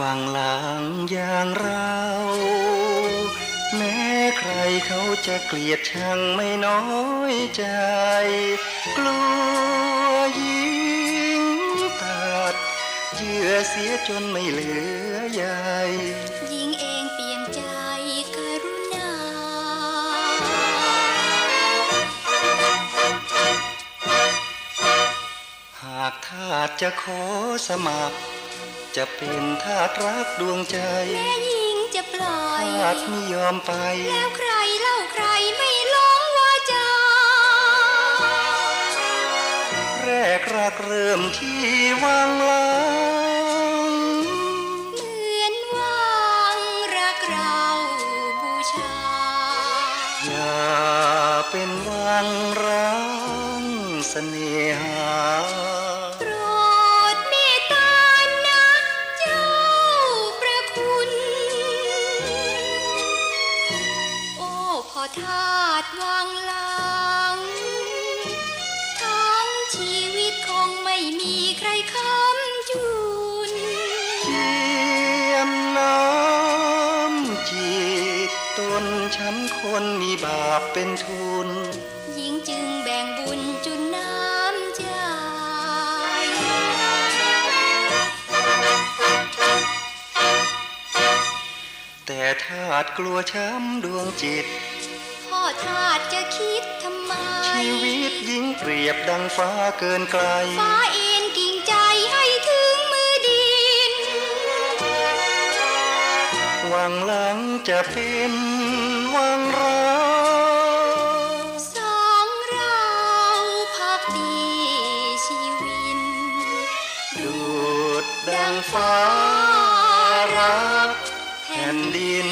หวังหลังอย่างเรา แม้ใครเขาจะเกลียดชังไม่น้อยใจ กลัวยิงตัดเยื่อเสียจนไม่เหลือใยหญิงเองเปลี่ยนใจกรุณา หากทาสจะขอสมัคร จะเป็นทาสรักดวงใจ แม่หญิงจะปล่อยทาสไม่ยอมไป แล้วใครเล่าใครไม่ร้องว่าจาแรกรักเริ่มที่วังหลังเหมือนว่างรักเราบูชาอย่าเป็นวังร้างเสน่ พ่อทาสวังหลัง ทั้งชีวิตคงไม่มีใครค้ำจุนเทียมน้ำจิตตนฉันคนมีบาปเป็นทุน หญิงจึงแบ่งบุญจุนน้ำใจแต่ทาสกลัวช้ำดวงจิตพ่อ ทาดจะคิดทำไม ชีวิตยิ่งเปรียบดังฟ้าเกินไกล ฟ้าเอ็นกิ่งใจให้ถึงมือดินหวังหลังจะเป็นวังร้าสองเราพักดีชีวินดูดดังฟ้ารักแผ่นดิน